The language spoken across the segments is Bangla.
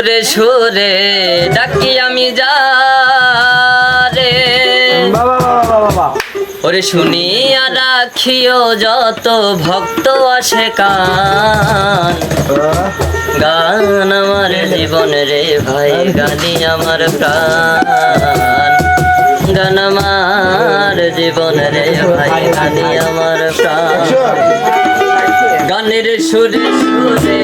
সুরে সুরে ডাকি আমি যা রে ওরে শুনিয়া রাখিও যত ভক্ত আসে কান। গান আমার জীবন রে ভাই গানি আমার প্রাণ। গান আমার জীবন রে ভাই গানি আমার প্রাণ। গানের সুরে সুরে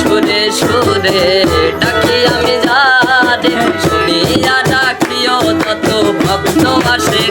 সুরে সুরে ডাকি আমি যারে শুনিয়া ডাকিও তত ভক্ত আসে।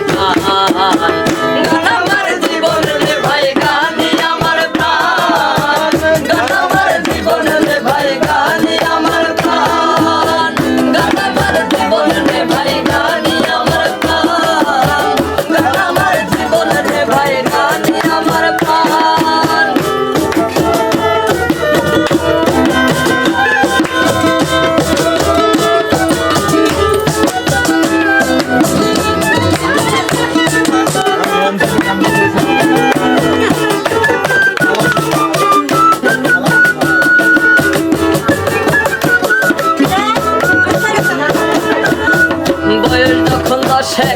বসে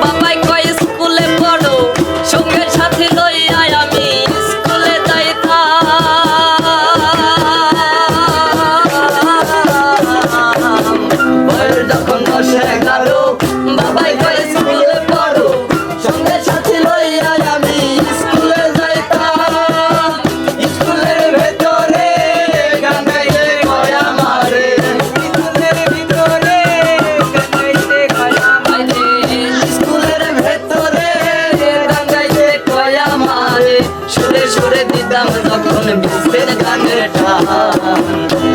বাবাই কয় স্কুলে পড়ো সঙ্গে সাথে লইয়া আমি স্কুলে যাই যখন দিতাম তখন বিশ্বের গানের টান।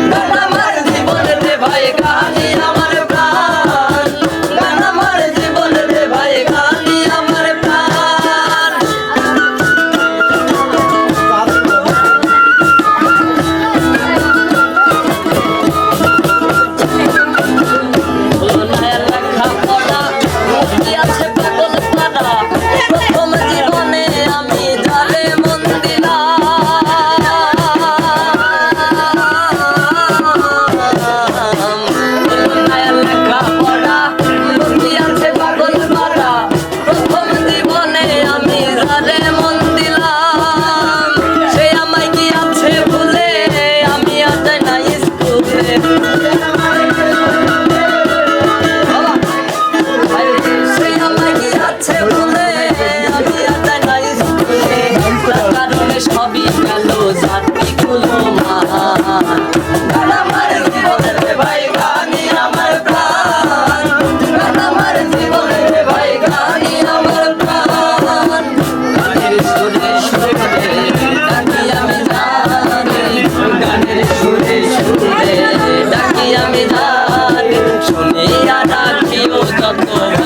Santo.